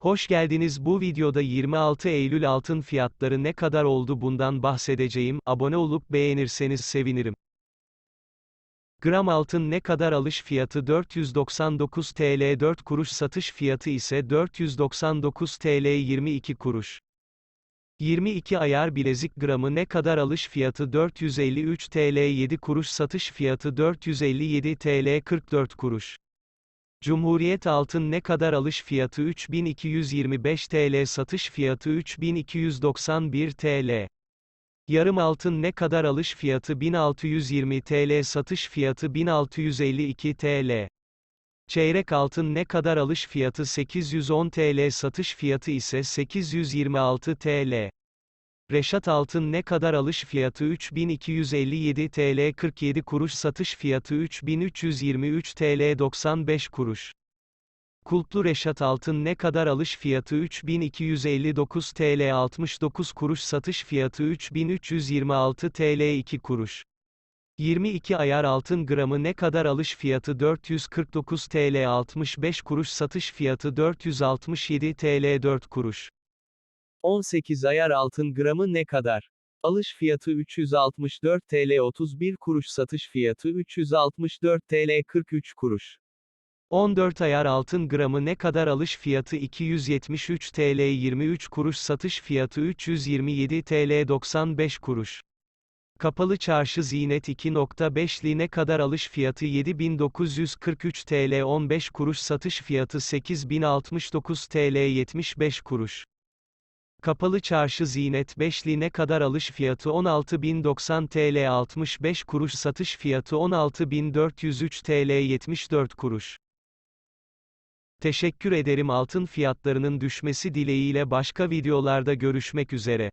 Hoş geldiniz bu videoda 26 Eylül altın fiyatları ne kadar oldu bundan bahsedeceğim, abone olup beğenirseniz sevinirim. Gram altın ne kadar alış fiyatı 499 TL 4 kuruş satış fiyatı ise 499 TL 22 kuruş. 22 ayar bilezik gramı ne kadar alış fiyatı 453 TL 7 kuruş satış fiyatı 457 TL 44 kuruş. Cumhuriyet altın ne kadar alış fiyatı 3225 TL satış fiyatı 3291 TL. Yarım altın ne kadar alış fiyatı 1620 TL satış fiyatı 1652 TL. Çeyrek altın ne kadar alış fiyatı 810 TL satış fiyatı ise 826 TL. Reşat altın ne kadar alış fiyatı 3257 TL 47 kuruş satış fiyatı 3323 TL 95 kuruş. Kulplu Reşat altın ne kadar alış fiyatı 3259 TL 69 kuruş satış fiyatı 3326 TL 2 kuruş. 22 ayar altın gramı ne kadar alış fiyatı 449 TL 65 kuruş satış fiyatı 467 TL 4 kuruş. 18 ayar altın gramı ne kadar? Alış fiyatı 364 TL 31 kuruş satış fiyatı 364 TL 43 kuruş. 14 ayar altın gramı ne kadar alış fiyatı 273 TL 23 kuruş satış fiyatı 327 TL 95 kuruş. Kapalı çarşı ziynet 2.5'li ne kadar alış fiyatı 7943 TL 15 kuruş satış fiyatı 8069 TL 75 kuruş. Kapalı çarşı ziynet 5'li ne kadar alış fiyatı 16.090 TL 65 kuruş satış fiyatı 16.403 TL 74 kuruş. Teşekkür ederim altın fiyatlarının düşmesi dileğiyle başka videolarda görüşmek üzere.